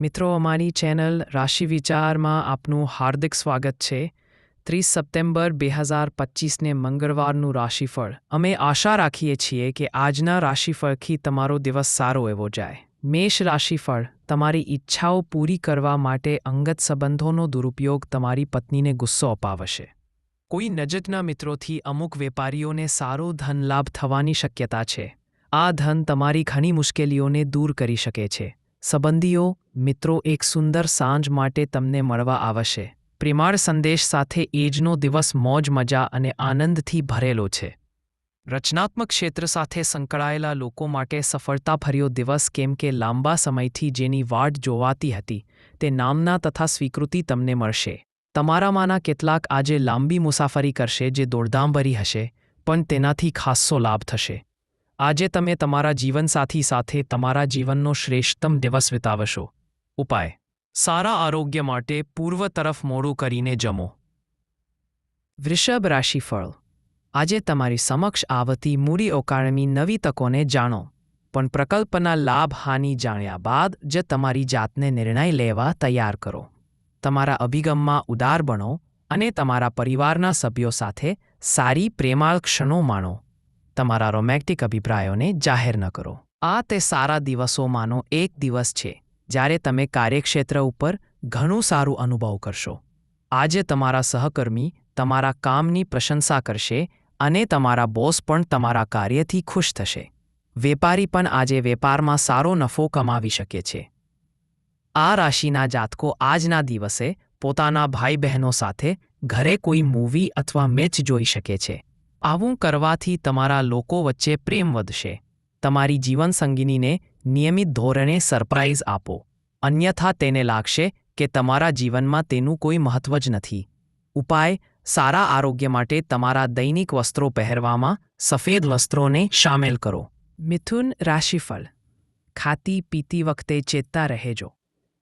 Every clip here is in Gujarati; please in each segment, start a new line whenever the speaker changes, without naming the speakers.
મિત્રો, અમારી ચેનલ રાશિ વિચારમાં આપનું હાર્દિક સ્વાગત છે. ત્રીસ સપ્ટેમ્બર બે હજાર પચીસને મંગળવારનું રાશિફળ. અમે આશા રાખીએ છીએ કે આજના રાશિફળથી તમારો દિવસ સારો એવો જાય. મેષ રાશિફળ, તમારી ઈચ્છાઓ પૂરી કરવા માટે અંગત સંબંધોનો દુરુપયોગ તમારી પત્નીને ગુસ્સો અપાવશે. કોઈ નજીકના મિત્રોથી અમુક વેપારીઓને સારો ધન લાભ થવાની શક્યતા છે. આ ધન તમારી ઘણી મુશ્કેલીઓને દૂર કરી શકે છે. સંબંધીઓ, મિત્રો, એક સુંદર સાંજ માટે તમને મળવા આવશે. પ્રેમાળ સંદેશ સાથે એજનો દિવસ મોજ, મજા અને આનંદથી ભરેલો છે. રચનાત્મક ક્ષેત્ર સાથે સંકળાયેલા લોકો માટે સફળતાભર્યો દિવસ કેમ કે લાંબા સમયથી જેની વાટ જોવાતી હતી, તે નામના તથા સ્વીકૃતિ તમને મળશે. તમારામાંના કેટલાક આજે લાંબી મુસાફરી કરશે જે દોડધામભરી હશે, પણ તેનાથી ખાસ્સો લાભ થશે. આજે તમે તમારા જીવનસાથી સાથે તમારા જીવનનો શ્રેષ્ઠતમ દિવસ વિતાવશો. ઉપાય. સારા આરોગ્ય માટે પૂર્વ તરફ મોડું કરીને જમો. વૃષભ રાશિફળ. આજે તમારી સમક્ષ આવતી મૂડી ઓકાળમી નવી તકોને જાણો, પણ પ્રકલ્પના લાભ હાનિ જાણ્યા બાદ જ તમારી જાતને નિર્ણય લેવા તૈયાર કરો. તમારા અભિગમમાં ઉદાર બનો અને તમારા પરિવારના સભ્યો સાથે સારી પ્રેમાળ ક્ષણો માણો. તમારા રોમેન્ટિક અભિપ્રાયોને જાહેર ન કરો. આ તે સારા દિવસોમાંનો એક દિવસ છે, જ્યારે તમે કાર્યક્ષેત્ર ઉપર ઘણું સારું અનુભવ કરશો. આજે તમારા સહકર્મી તમારા કામની પ્રશંસા કરશે અને તમારા બોસ પણ તમારા કાર્યથી ખુશ થશે. વેપારી પણ આજે વેપારમાં સારો નફો કમાવી શકે છે. આ રાશિના જાતકો આજના દિવસે પોતાના ભાઈ બહેનો સાથે ઘરે કોઈ મૂવી અથવા મેચ જોઈ શકે છે. આવું કરવાથી તમારા લોકો વચ્ચે પ્રેમ વધશે. તમારી જીવનસંગીનીને નિયમિત ધોરણે સરપ્રાઇઝ આપો. અન્યથા તેને લાગશે કે તમારા જીવનમાં તેનું કોઈ મહત્વ જ નથી. ઉપાય, સારા આરોગ્ય માટે તમારા દૈનિક વસ્ત્રો પહેરવામાં સફેદ વસ્ત્રોને શામેલ કરો. મિથુન રાશિફળ. ખાતી પીતી વખતે ચેતતા રહેજો.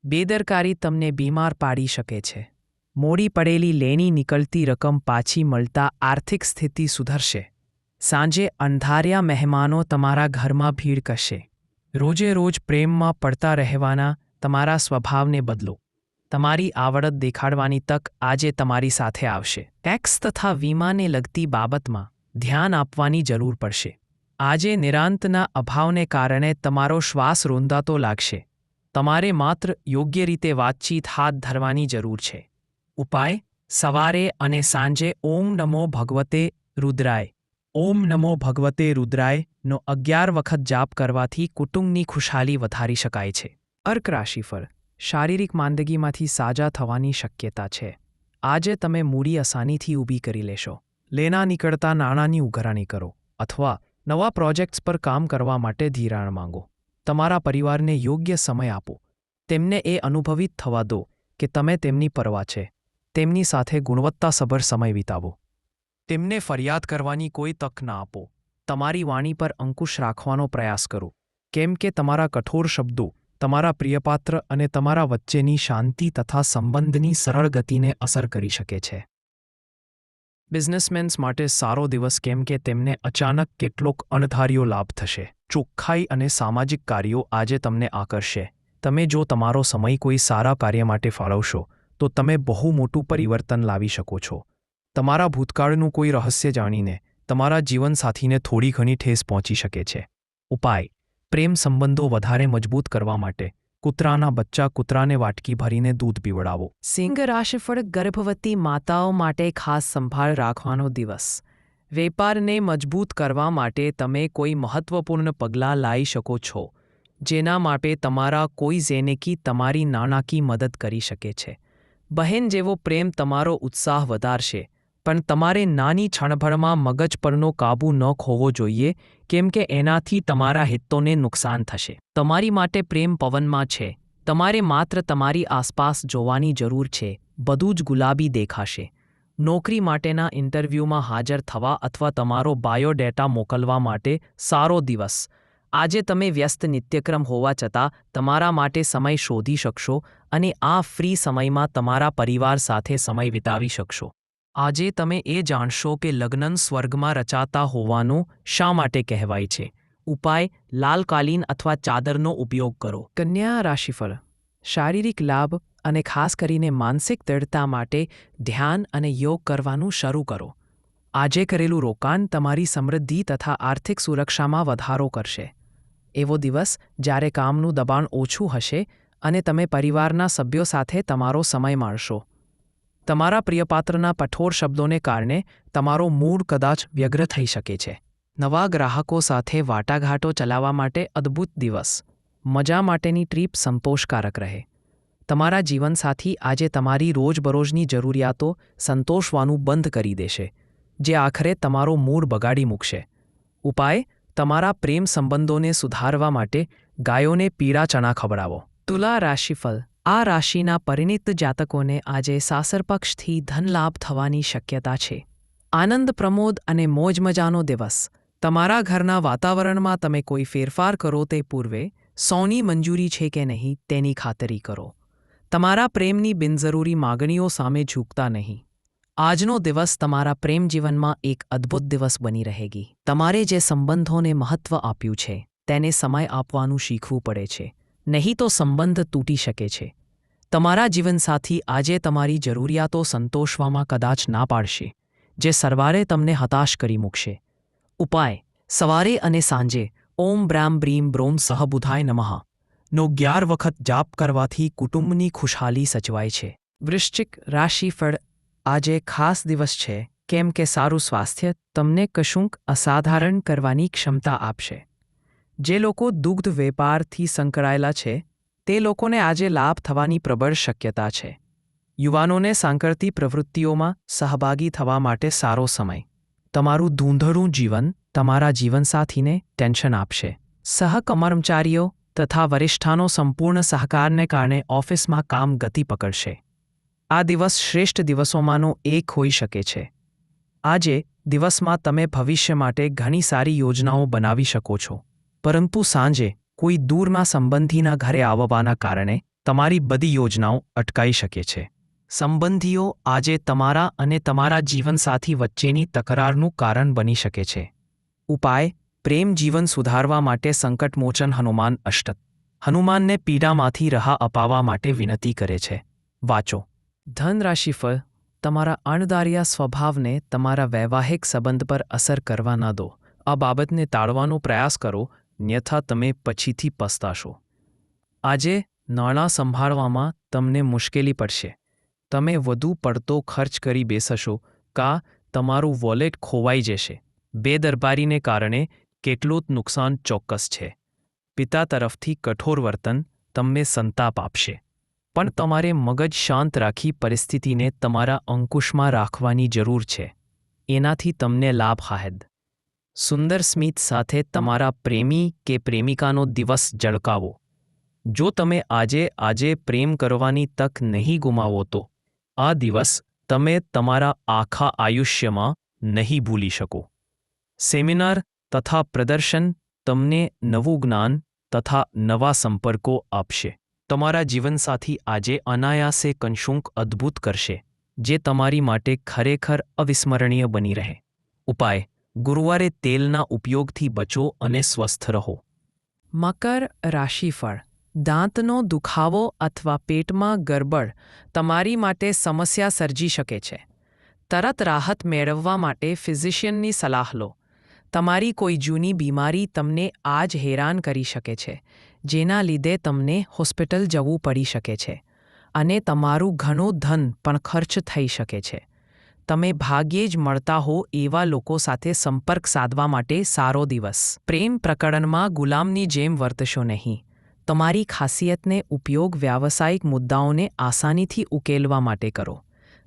બેદરકારી તમને બીમાર પાડી શકે છે. મોડી પડેલી લેની નીકળતી રકમ પાછી મળતા આર્થિક સ્થિતિ સુધરશે. સાંજે અંધાર્યા મહેમાનો તમારા ઘરમાં ભીડ કરશે. રોજે રોજ પ્રેમમાં પડતા રહેવાના તમારા સ્વભાવને બદલો. તમારી આવડત દેખાડવાની તક આજે તમારી સાથે આવશે. ટેક્સ તથા વીમાને લગતી બાબતમાં ધ્યાન આપવાની જરૂર પડશે. આજે નિરાંતના અભાવને કારણે તમારો શ્વાસ રોંધાતો લાગશે. તમારે માત્ર યોગ્ય રીતે વાતચીત હાથ ધરવાની જરૂર છે. ઉપાય, સવારે અને સાંજે ઓમ નમો ભગવતે રુદ્રાય. ઓમ નમો ભગવતે રુદ્રાય નો અગિયાર વખત જાપ કરવાથી કુટુંબની ખુશાલી વધારી શકાય છે. અર્ક રાશિફળ. શારીરિક માંદગીમાંથી સાજા થવાની શક્યતા છે. આજે તમે મૂડી આસાનીથી ઊભી કરી લેશો. લેના નીકળતા નાણાંની ઉઘરાણી કરો અથવા નવા પ્રોજેક્ટ્સ પર કામ કરવા માટે ધિરાણ માંગો. તમારા પરિવારને યોગ્ય સમય આપો. તેમને એ અનુભવિત થવા દો કે તમે તેમની પરવા છે. તેમની સાથે ગુણવત્તાસભર સમય વિતાવો. તેમને ફરિયાદ કરવાની કોઈ તક ના આપો. તમારી વાણી પર અંકુશ રાખવાનો પ્રયાસ કરો. કેમ કે તમારા કઠોર શબ્દો, તમારા પ્રિયપાત્ર અને તમારા વચ્ચેની શાંતિ તથા સંબંધની સરળ ગતિને અસર કરી શકે છે. બિઝનેસમેન્સ માટે સારો દિવસ કેમ કે તેમને અચાનક કેટલોક અણધાર્યો લાભ થશે. ચોખ્ખાઈ અને સામાજિક કાર્યો આજે તમને આકર્ષે. તમે જો તમારો સમય કોઈ સારા કાર્ય માટે ફાળવશો તો તમે બહુ મોટું પરિવર્તન લાવી શકો છો. તમારા ભૂતકાળનું કોઈ રહસ્ય જાણીને તમારા જીવનસાથીને થોડી ઘણી ઠેસ પહોંચી શકે છે. ઉપાય. પ્રેમ સંબંધો વધારે મજબૂત કરવા માટે કૂતરાના બચ્ચા કૂતરાને વાટકી ભરીને દૂધ પીવડાવો. સિંહ રાશિફળ ગર્ભવતી માતાઓ માટે ખાસ સંભાળ રાખવાનો દિવસ. વેપારને મજબૂત કરવા માટે તમે કોઈ મહત્વપૂર્ણ પગલાં લાવી શકો છો, જેના માટે તમારા કોઈ ઝેનેકી તમારી નાણાકી મદદ કરી શકે છે. બહેન જેવો પ્રેમ તમારો ઉત્સાહ વધારશે. પણ તમારે નાની છણભણમાં મગજ પરનો કાબૂ ન ખોવો જોઈએ, કેમ કે એનાથી તમારા હિતોને નુકસાન થશે. તમારી માટે પ્રેમ પવનમાં છે. તમારે માત્ર તમારી આસપાસ જોવાની જરૂર છે. બધું જ ગુલાબી દેખાશે. નોકરી માટેના ઇન્ટરવ્યૂમાં હાજર થવા અથવા તમારો બાયોડેટા મોકલવા માટે સારો દિવસ. આજે તમે વ્યસ્ત નિત્યક્રમ હોવા છતાં તમારા માટે સમય શોધી શકશો અને આ ફ્રી સમયમાં તમારા પરિવાર સાથે સમય વિતાવી શકશો. આજે તમે એ જાણશો કે લગ્નન સ્વર્ગમાં રચાતા હોવાનું શા માટે કહેવાય છે? ઉપાય લાલ કાલીન અથવા ચાદરનો ઉપયોગ કરો. કન્યા રાશિફળ. શારીરિક લાભ અને ખાસ કરીને માનસિક દૃઢતા માટે ધ્યાન અને યોગ કરવાનું શરૂ કરો. આજે કરેલું રોકાણ તમારી સમૃદ્ધિ તથા આર્થિક સુરક્ષામાં વધારો કરશે. એવો દિવસ જ્યારે કામનું દબાણ ઓછું હશે અને તમે પરિવારના સભ્યો સાથે તમારો સમય માણશો. તમારા પ્રિયપાત્રના કઠોર શબ્દોને કારણે તમારો મૂડ કદાચ વ્યગ્ર થઈ શકે છે. નવા ગ્રાહકો સાથે વાટાઘાટો ચલાવવા માટે અદ્ભુત દિવસ. મજા માટેની ટ્રીપ સંતોષકારક રહે. તમારા જીવનસાથી આજે તમારી રોજબરોજની જરૂરિયાતો સંતોષવાનું બંધ કરી દેશે, જે આખરે તમારો મૂડ બગાડી મૂકશે. ઉપાય તમારા પ્રેમ સંબંધોને સુધારવા માટે ગાયોને પીળા ચણા ખવડાવો. તુલા રાશિફળ. આ રાશિના પરિણિત જાતકોને આજે સાસર પક્ષથી ધનલાભ થવાની શક્યતા છે. આનંદ પ્રમોદ અને મોજમજાનો દિવસ. તમારા ઘરના વાતાવરણમાં તમે કોઈ ફેરફાર કરો તે પૂર્વે સૌની મંજૂરી છે કે નહીં તેની ખાતરી કરો. તમારા પ્રેમની બિનજરૂરી માગણીઓ સામે ઝૂકતા નહીં. આજનો દિવસ તમારા પ્રેમ જીવનમાં એક અદ્ભુત દિવસ બની રહેગી. તમારે જે સંબંધોને મહત્વ આપ્યું છે, તેને સમય આપવાનું શીખવું પડે છે. નહીં તો સંબંધ તૂટી શકે છે. તમારા જીવનસાથી આજે તમારી જરૂરિયાતો સંતોષવામાં કદાચ ના પાડશે, જે સરવારે તમને હતાશ કરી મૂકશે. ઉપાય, સવારે અને સાંજે, ઓમ બ્રામ બ્રીમ બ્રોમ સહબુધાય નમઃ. નો અગિયાર વખત જાપ કરવાથી કુટુંબની ખુશહાલી સચવાય છે. વૃશ્ચિક રાશિફળ આજે ખાસ દિવસ છે, કેમ કે સારું સ્વાસ્થ્ય તમને કશુંક અસાધારણ કરવાની ક્ષમતા આપશે. જે લોકો દુગ્ધ વેપારથી સંકળાયેલા છે, તે લોકોને આજે લાભ થવાની પ્રબળ શક્યતા છે. યુવાનોને સાંકળતી પ્રવૃત્તિઓમાં સહભાગી થવા માટે સારો સમય. તમારું ધૂંધળું જીવન તમારા જીવનસાથીને ટેન્શન આપશે. સહકર્મચારીઓ તથા વરિષ્ઠાનો સંપૂર્ણ સહકારને કારણે ઓફિસમાં કામ ગતિ પકડશે. આ દિવસ શ્રેષ્ઠ દિવસોમાંનો એક હોઈ શકે છે. આજે, દિવસમાં તમે ભવિષ્ય માટે ઘણી સારી યોજનાઓ બનાવી શકો છો. પરંતુ સાંજે, કોઈ દૂરના સંબંધીના ઘરે આવવાના કારણે, તમારી બધી યોજનાઓ અટકાઈ શકે છે. સંબંધીઓ આજે તમારા અને તમારા જીવનસાથી વચ્ચેની તકરારનું કારણ બની શકે છે. ઉપાય, પ્રેમ જીવન સુધારવા માટે સંકટમોચન હનુમાન અષ્ટક હનુમાનને પીડામાંથી રાહ અપાવવા માટે વિનંતી કરે છે. વાંચો. ધન રાશિફળ તમારા અણદારિયા સ્વભાવને તમારા વૈવાહિક સંબંધ પર અસર કરવા ન દો. આ બાબતને ટાળવાનો પ્રયાસ કરો, ન્યથા તમે પછીથી પસ્તાશો. આજે નાણાં સંભાળવામાં તમને મુશ્કેલી પડશે. તમે વધુ પડતો ખર્ચ કરી બેસશો, કા તમારું વોલેટ ખોવાઈ જશે. બેદરબારીને કારણે કેટલું નુકસાન ચોક્કસ છે. પિતા તરફથી કઠોર વર્તન તમને સંતાપ આપશે. પણ તમારે મગજ શાંત રાખી પરિસ્થિતિને તમારા અંકુશમાં રાખવાની જરૂર છે. એનાથી તમને લાભ હાહેદ. સુંદર સ્મિત સાથે તમારા પ્રેમી કે પ્રેમિકાનો દિવસ જળકાવો. જો તમે આજે આજે પ્રેમ કરવાની તક નહીં ગુમાવો તો, આ દિવસ તમે તમારા આખા આયુષ્યમાં નહીં ભૂલી શકો. સેમિનાર તથા પ્રદર્શન તમને નવું જ્ઞાન તથા નવા સંપર્કો આપશે. તમારા જીવનસાથી આજે અનાયાસે કંશુંક અદ્ભુત કરશે, જે તમારી માટે ખરેખર અવિસ્મરણીય બની રહે. ઉપાય, ગુરુવારે તેલના ઉપયોગથી બચો અને સ્વસ્થ રહો. મકર રાશિફળ, દાંતનો દુખાવો અથવા પેટમાં ગરબડ તમારી માટે સમસ્યા સર્જી શકે છે. તરત રાહત મેળવવા માટે ફિઝિશિયનની સલાહ લો. તમારી કોઈ જૂની બીમારી તમને આજ હેરાન કરી શકે છે જેના લીધે તમને હોસ્પિટલ જવું પડી શકે છે અને તમારું ઘણું ધન પણ ખર્ચ થઈ શકે છે. તમે ભાગ્યે જ મળતા હો એવા લોકો સાથે સંપર્ક સાધવા માટે સારો દિવસ. પ્રેમ પ્રકરણમાં ગુલામની જેમ વર્તશો નહીં. તમારી ખાસિયતને ઉપયોગ વ્યાવસાયિક મુદ્દાઓને આસાનીથી ઉકેલવા માટે કરો.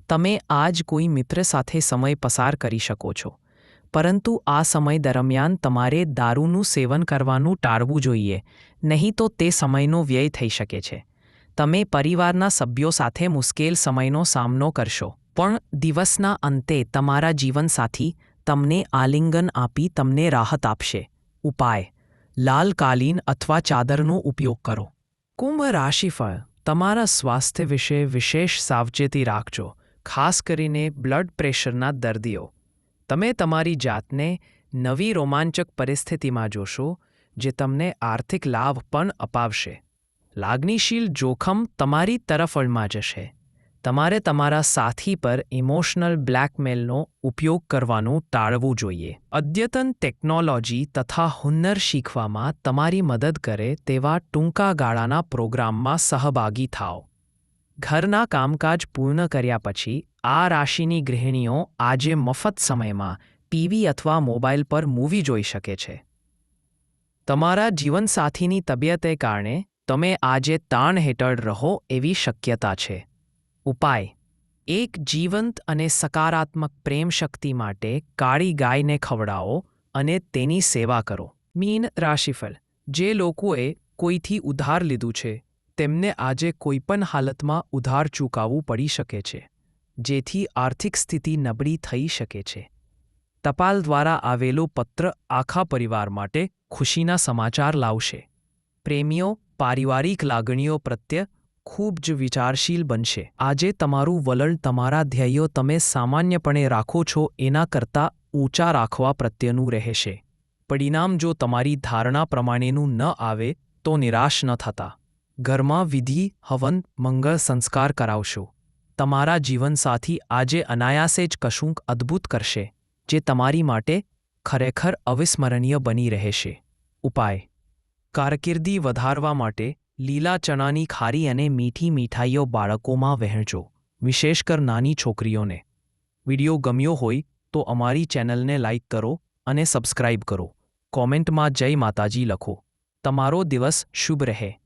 તમે આજ કોઈ મિત્ર સાથે સમય પસાર કરી શકો છો. પરંતુ આ સમય દરમિયાન તમારે દારૂનું સેવન કરવાનું ટાળવું જોઈએ. નહીં તો તે સમયનો વ્યય થઈ શકે છે. તમે પરિવારના સભ્યો સાથે મુશ્કેલ સમયનો સામનો કરશો. પણ દિવસના અંતે તમારા જીવનસાથી તમને આલિંગન આપી તમને રાહત આપશે. ઉપાય. લાલ કાલીન અથવા ચાદરનો ઉપયોગ કરો. કુંભ રાશિફળ. તમારા સ્વાસ્થ્ય વિશે વિશેષ સાવચેતી રાખજો, ખાસ કરીને બ્લડ પ્રેશરના દર્દીઓ. તમે તમારી જાતને નવી રોમાંચક પરિસ્થિતિમાં જોશો જે તમને આર્થિક લાભ પણ અપાવશે. લાગણીશીલ જોખમ તમારી તરફળમાં જશે. તમારે તમારા સાથી પર ઇમોશનલ બ્લેકમેલનો ઉપયોગ કરવાનું ટાળવું જોઈએ. અદ્યતન ટેકનોલોજી તથા હુન્નર શીખવામાં તમારી મદદ કરે તેવા ટૂંકા ગાળાના પ્રોગ્રામમાં સહભાગી થાઓ. ઘરના કામકાજ પૂર્ણ કર્યા પછી આ રાશિની ગૃહિણીઓ આજે મફત સમયમાં ટીવી અથવા મોબાઈલ પર મૂવી જોઈ શકે છે. તમારા જીવનસાથીની તબિયતે કારણે તમે આજે તાણ હેઠળ રહો એવી શક્યતા છે. ઉપાય. એક જીવંત અને સકારાત્મક પ્રેમ શક્તિ માટે કાળી ગાયને ખવડાવો અને તેની સેવા કરો. મીન રાશિફળ. જે લોકોએ કોઈથી ઉધાર લીધું છે, તેમને આજે કોઈપણ હાલતમાં ઉધાર ચૂકવવું પડી શકે છે, જેથી આર્થિક સ્થિતિ નબળી થઈ શકે છે. ટપાલ દ્વારા આવેલો પત્ર આખા પરિવાર માટે ખુશીના સમાચાર લાવશે. પ્રેમીઓ, પારિવારિક લાગણીઓ પ્રત્યે ખૂબ જ વિચારશીલ બનશે. આજે તમારું વલણ તમારા ધ્યેયો તમે સામાન્યપણે રાખો છો એના કરતાં ઊંચા રાખવા પ્રત્યેનું રહેશે. પરિણામ જો તમારી ધારણા પ્રમાણેનું ન આવે તો નિરાશ ન થતા. ઘરમાં વિધિ, હવન, મંગળ સંસ્કાર કરાવશો. તમારા જીવનસાથી આજે અનાયાસે જ કશુંક અદ્ભુત કરશે. જે તમારી માટે ખરેખર અવિસ્મરણીય બની રહેશે. ઉપાય. કારકિર્દી વધારવા માટે લીલા ચણાની ખારી અને મીઠી મીઠાઈઓ બાળકોમાં વહેંચો વિશેષકર નાની છોકરીઓને. વિડિયો ગમ્યો હોય તો અમારી ચેનલને લાઇક કરો અને સબસ્ક્રાઇબ કરો. કોમેન્ટમાં જય માતાજી લખો. તમારો દિવસ શુભ રહે.